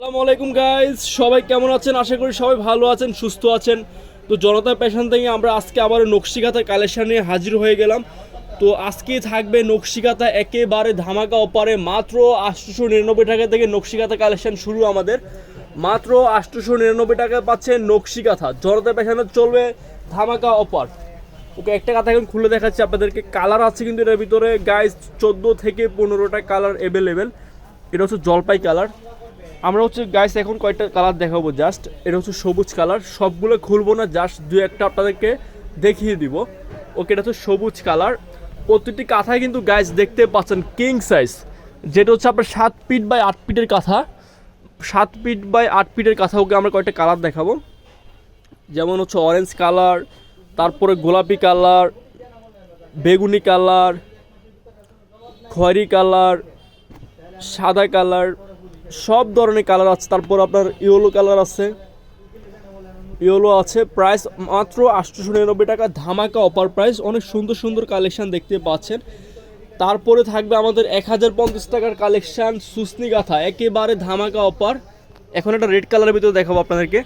আসসালামু আলাইকুম গাইস সবাই কেমন আছেন? আশা করি সবাই ভালো আছেন, সুস্থ আছেন। তো জনতা প্যাশন থেকে আমরা আজকে আবার নকশিকাতা কালেকশন নিয়ে হাজির হয়ে গেলাম। তো আজকে থাকবে নকশিকাতা একেবারে ধামাকা অপারে মাত্র আটশোশো নিরানব্বই টাকা থেকে নকশিকাতা কালেকশন শুরু আমাদের। মাত্র আটশোশো নিরানব্বই টাকা পাচ্ছেন নকশিকাথা। জনতা প্যাশনে চলবে ধামাকা অপার ওকে, একটা কথা এখন খুলে দেখাচ্ছি আপনাদেরকে। কালার আছে কিন্তু এটার ভিতরে। গাইজ চোদ্দ থেকে পনেরোটা কালার অ্যাভেলেবেল এটা হচ্ছে জলপাই কালার আমরা হচ্ছে গাইস এখন কয়েকটা কালার দেখাবো জাস্ট এটা হচ্ছে সবুজ কালার সবগুলো খুলবো না জাস্ট দু একটা আপনাদেরকে দেখিয়ে দিব। ওকে এটা হচ্ছে সবুজ কালার প্রতিটি কাঁথায় কিন্তু গাইস দেখতে পাচ্ছেন কিং সাইজ যেটা হচ্ছে আপনার সাত ফিট বাই আট ফিটের কাঁথা। সাত ফিট বাই আট ফিটের কাঁথা ওকে আমরা কয়েকটা কালার দেখাবো। যেমন হচ্ছে অরেঞ্জ কালার তারপরে গোলাপি কালার বেগুনি কালার খয়েরি কালার সাদা কালার সব ধরনের কালার আছে। তারপর আপনার ইয়েলো কালার আছে। ইয়েলো আছে। প্রাইস মাত্র আটশোশো নিরানব্বই টাকা। ধামাকা অপার প্রাইস। অনেক সুন্দর সুন্দর কালেকশান দেখতে পাচ্ছেন। তারপরে থাকবে আমাদের এক হাজার পঞ্চাশ টাকার কালেকশান সুস্নি গাথা। একেবারে ধামাকা অপার এখন একটা রেড কালারের ভিতরে দেখাবো আপনাদেরকে।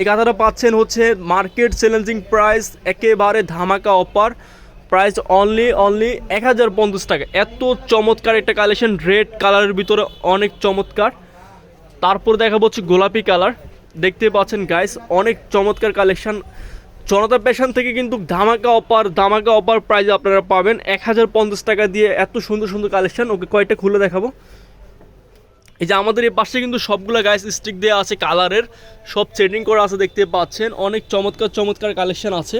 এই গাথাটা পাচ্ছেন হচ্ছে মার্কেট চ্যালেঞ্জিং প্রাইস। একেবারে ধামাকা অপার প্রাইস অনলি অনলি এক হাজার পঞ্চাশ টাকা। এত চমৎকার একটা কালেকশন রেড কালারের ভিতরে অনেক চমৎকার। তারপর দেখাবো হচ্ছে গোলাপি কালার দেখতে পাচ্ছেন গাইস অনেক চমৎকার কালেকশন জনতা প্যাশন থেকে কিন্তু ধামাকা অপার ধামাকা অপার প্রাইজে আপনারা পাবেন। এক হাজার পঞ্চাশ টাকা দিয়ে এত সুন্দর সুন্দর কালেকশন ওকে কয়েকটা খুলে দেখাবো। এই যে আমাদের এই পাশে কিন্তু সবগুলো গাইস স্টিক দেওয়া আছে কালারের সব চেডিং করা আছে, দেখতে পাচ্ছেন। অনেক চমৎকার চমৎকার কালেকশন আছে।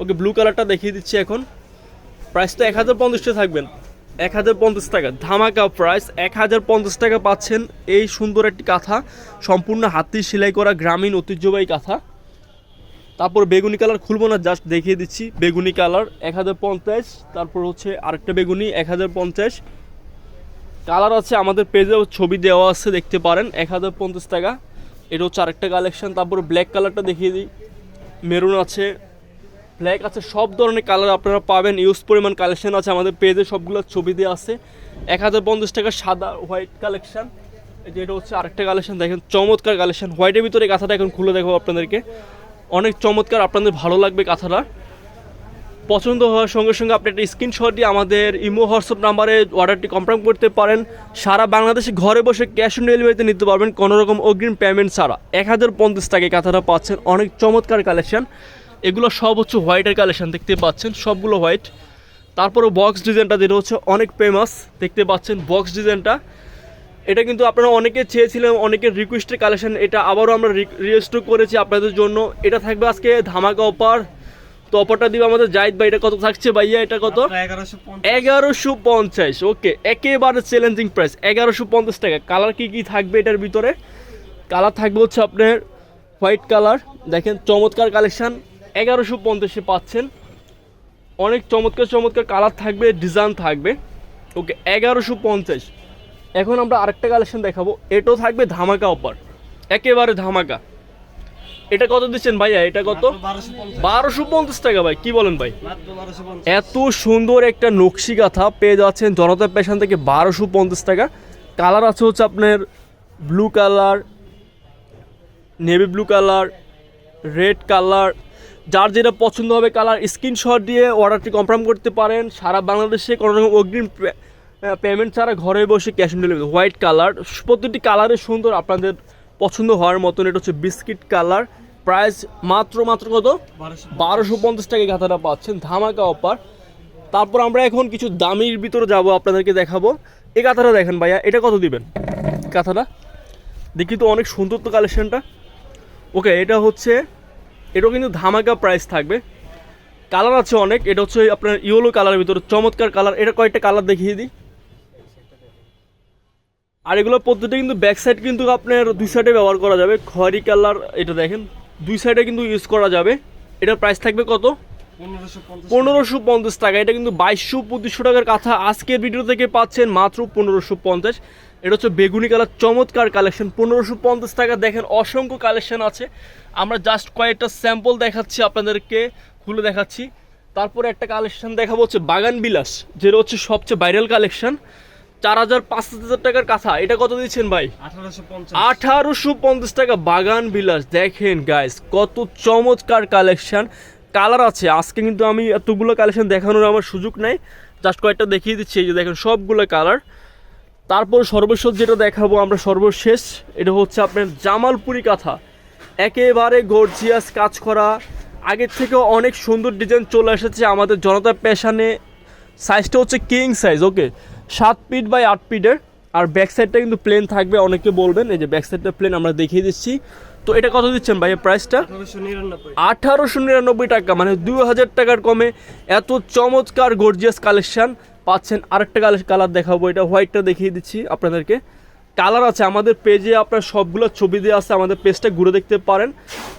ওকে ব্লু কালারটা দেখিয়ে দিচ্ছি এখন। প্রাইস তো এক হাজার পঞ্চাশটা থাকবেন। এক হাজার পঞ্চাশ টাকা। ধামাকা প্রাইস এক হাজার পঞ্চাশ টাকা পাচ্ছেন এই সুন্দর একটি কাঁথা। সম্পূর্ণ হাতি সেলাই করা গ্রামীণ ঐতিহ্যবাহী কাঁথা। তারপর বেগুনি কালার খুলবো না জাস্ট দেখিয়ে দিচ্ছি। বেগুনি কালার এক হাজার পঞ্চাশ, তারপর হচ্ছে আরেকটা বেগুনি এক হাজার পঞ্চাশ। কালার আছে, আমাদের পেজে ছবি দেওয়া আছে, দেখতে পারেন। এক হাজার পঞ্চাশ টাকা। এটা হচ্ছে আরেকটা কালেকশন তারপর ব্ল্যাক কালারটা দেখিয়ে দিই। মেরুন আছে ব্ল্যাক আছে, সব ধরনের কালার আপনারা পাবেন। ইউজ পরিমাণ কালেকশন আছে, আমাদের পেজে সবগুলো ছবি দিয়ে আছে। এক হাজার পঞ্চাশ টাকা সাদা হোয়াইট কালেকশন যেটা হচ্ছে আরেকটা কালেকশন দেখেন, চমৎকার কালেকশন হোয়াইটের ভিতরে কাঁথাটা এখন খুলে দেখাবো আপনাদেরকে। অনেক চমৎকার, আপনাদের ভালো লাগবে কাঁথাটা পছন্দ হওয়ার সঙ্গে সঙ্গে আপনি একটা স্ক্রিনশট দিয়ে আমাদের ইমো হোয়াটসঅ্যাপ নাম্বারে অর্ডারটি কনফার্ম করতে পারেন। সারা বাংলাদেশে ঘরে বসে ক্যাশ অন ডেলিভারিতে নিতে পারবেন কোনো রকম অগ্রিম পেমেন্ট ছাড়া। এক হাজার পঞ্চাশ টাকায় কাঁথাটা পাচ্ছেন। অনেক চমৎকার কালেকশন এগুলো সব হচ্ছে হোয়াইটের কালেকশন দেখতে পাচ্ছেন? সবগুলো হোয়াইট। তারপরে বক্স ডিজাইনটা যেটা হচ্ছে অনেক ফেমাস দেখতে পাচ্ছেন বক্স ডিজাইনটা এটা কিন্তু আপনারা অনেকে চেয়েছিলেন অনেকের রিকোয়েস্টের কালেকশন এটা আবারও আমরা রিস্টোর করেছি আপনাদের জন্য। এটা থাকবে আজকে ধামাকা অপার তো অপারটা দিবে আমাদের জাহিদ ভাই এটা কত থাকছে ভাইয়া? এটা কত? এগারোশো এগারোশো পঞ্চাশ ওকে। একেবারে চ্যালেঞ্জিং প্রাইস এগারোশো পঞ্চাশ টাকা। কালার কী কী থাকবে এটার ভিতরে? কালার থাকবে হচ্ছে আপনার হোয়াইট কালার দেখেন চমৎকার কালেকশন এগারোশো পঞ্চাশে পাচ্ছেন। অনেক চমৎকার চমৎকার কালার থাকবে ডিজাইন থাকবে। ওকে এগারোশো পঞ্চাশ। এখন আমরা আরেকটা কালেকশন দেখাবো। এটাও থাকবে ধামাকা অফার একেবারে ধামাকা। এটা কত দিচ্ছেন ভাইয়া? এটা কত? বারোশো পঞ্চাশ। টাকা ভাই কি বলেন ভাই? এত সুন্দর একটা নকশি গাথা পেয়ে যাচ্ছেন জনতা পেশন থেকে বারোশো পঞ্চাশ টাকা। কালার আছে হচ্ছে আপনার blue colour navy blue colour red colour যার যেটা পছন্দ হবে কালার স্ক্রিনশট দিয়ে অর্ডারটি কনফার্ম করতে পারেন। সারা বাংলাদেশে কোনো রকম অগ্রিম পেমেন্ট ছাড়া ঘরে বসে cash on delivery white colour প্রতিটি কালারে সুন্দর আপনাদের পছন্দ হওয়ার মতন। এটা হচ্ছে বিস্কিট কালার প্রাইস মাত্র মাত্র কত? বারোশো পঞ্চাশ টাকায় গাথাটা পাচ্ছেন। ধামাকা অফার তারপর আমরা এখন কিছু দামির ভিতরে যাব, আপনাদেরকে দেখাবো। এই কাঁথাটা দেখেন ভাইয়া, এটা কত দিবেন? কাঁথাটা দেখি তো অনেক সুন্দর তো কালেকশনটা ওকে এটা হচ্ছে এটাও কিন্তু ধামাকা প্রাইস থাকবে। কালার আছে অনেক এটা হচ্ছে আপনার ইয়েলো কালারের ভিতরে চমৎকার কালার এটা কয়েকটা কালার দেখিয়ে দিই। আর এগুলো প্রত্যেকটা কিন্তু ব্যাক সাইড কিন্তু আপনার দুই সাইডে ব্যবহার করা যাবে। খয়েরি কালার এটা দেখেন দুই সাইডে কিন্তু ইউজ করা যাবে। এটার প্রাইস থাকবে কত? পনেরোশো পঞ্চাশ টাকা। এটা কিন্তু বাইশশো পঁচিশশো টাকার কাঁথা আজকের ভিডিও থেকে পাচ্ছেন মাত্র পনেরোশো পঞ্চাশ। এটা হচ্ছে বেগুনি কালার চমৎকার কালেকশন পনেরোশো পঞ্চাশ টাকা দেখেন অসংখ্য কালেকশন আছে। আমরা জাস্ট কয়েকটা স্যাম্পল দেখাচ্ছি আপনাদেরকে খুলে দেখাচ্ছি। তারপরে একটা কালেকশন দেখাবো হচ্ছে বাগান বিলাস যেটা হচ্ছে সবচেয়ে ভাইরাল কালেকশন চার হাজার পাঁচ হাজার টাকার কাঁথা। এটা কত দিচ্ছেন ভাই? আঠারোশো পঞ্চাশ। টাকা বাগান বিলাস। দেখেন গাইস কত চমৎকার কালেকশন কালার আছে আজকে কিন্তু আমি এতগুলো কালেকশন দেখানোর আমার সুযোগ নাই। জাস্ট কয়েকটা দেখিয়ে দিচ্ছি এই যে দেখেন সবগুলো কালার তারপর সর্বশেষ যেটা দেখাবো আমরা সর্বশেষ এটা হচ্ছে আপনার জামালপুরি কাঁথা। একেবারে গর্জিয়াস কাজ করা। আগের থেকেও অনেক সুন্দর ডিজাইন চলে এসেছে আমাদের জনতা প্যাশানে সাইজটা হচ্ছে কিং সাইজ ওকে সাত ফিট বাই আট ফিটের আর ব্যাক সাইডটা কিন্তু প্লেন থাকবে অনেকে বলবেন এই যে ব্যাক সাইডটা প্লেন আমরা দেখিয়ে দিচ্ছি। তো এটা কত দিচ্ছেন ভাই প্রাইসটা আঠারোশো নিরানব্বই। আঠারোশো নিরানব্বই টাকা মানে দু হাজার টাকার কমে। এত চমৎকার গর্জিয়াস কালেকশন পাচ্ছেন আরেকটা কালার দেখাবো এটা হোয়াইটটা দেখিয়ে দিচ্ছি আপনাদেরকে। কালার আছে আমাদের পেজে আপনার সবগুলো ছবি দিয়ে আছে আমাদের পেজটা ঘুরে দেখতে পারেন।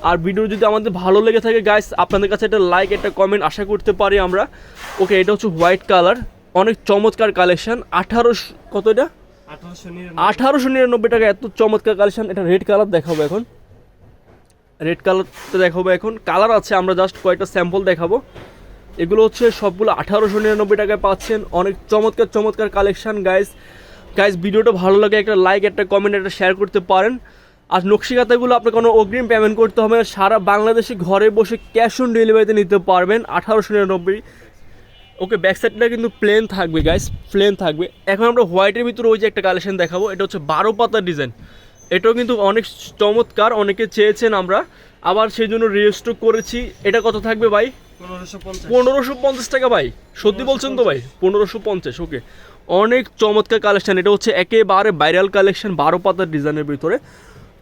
আর ভিডিও যদি আমাদের ভালো লেগে থাকে গাইস আপনাদের কাছে একটা লাইক একটা কমেন্ট আশা করতে পারি আমরা। ওকে এটা হচ্ছে হোয়াইট কালার অনেক চমৎকার কালেকশন আঠারোশো কত এটা? আঠারোশো নিরানব্বই। টাকা এত চমৎকার কালেকশন এটা রেড কালার দেখাবো এখন। রেড কালারটা দেখাবো এখন। কালার আছে আমরা জাস্ট কয়েকটা স্যাম্পল দেখাবো। এগুলো হচ্ছে সবগুলো আঠারোশো নিরানব্বই টাকায় পাচ্ছেন। অনেক চমৎকার চমৎকার কালেকশান গাইস গাইস ভিডিওটা ভালো লাগে, একটা লাইক একটা কমেন্ট একটা শেয়ার করতে পারেন। আর নকশিকাতাগুলো আপনার কোনো অগ্রিম পেমেন্ট করতে হবে না। সারা বাংলাদেশে ঘরে বসে ক্যাশ অন ডেলিভারিতে নিতে পারবেন আঠারোশো নিরানব্বই। ওকে ব্যাক সাইডটা কিন্তু প্লেন থাকবে গাইস প্লেন থাকবে। এখন আমরা হোয়াইটের ভিতরে ওই যে একটা কালেকশন দেখাবো, এটা হচ্ছে বারো পাতার ডিজাইন এটাও কিন্তু অনেক চমৎকার, অনেকে চেয়েছেন আমরা। আবার সেই জন্য রেজিস্টার করেছি। এটা কত থাকবে ভাই? পনেরোশো পঞ্চাশ। টাকা ভাই সত্যি বলছেন তো ভাই পনেরোশো পঞ্চাশ ওকে। অনেক চমৎকার কালেকশন এটা হচ্ছে একেবারে ভাইরাল কালেকশন বারো পাতার ডিজাইনের ভিতরে।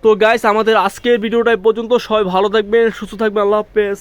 তো গাইস আমাদের আজকের ভিডিওটা পর্যন্ত সবাই ভালো থাকবেন সুস্থ থাকবেন আল্লাহ হাফেজ।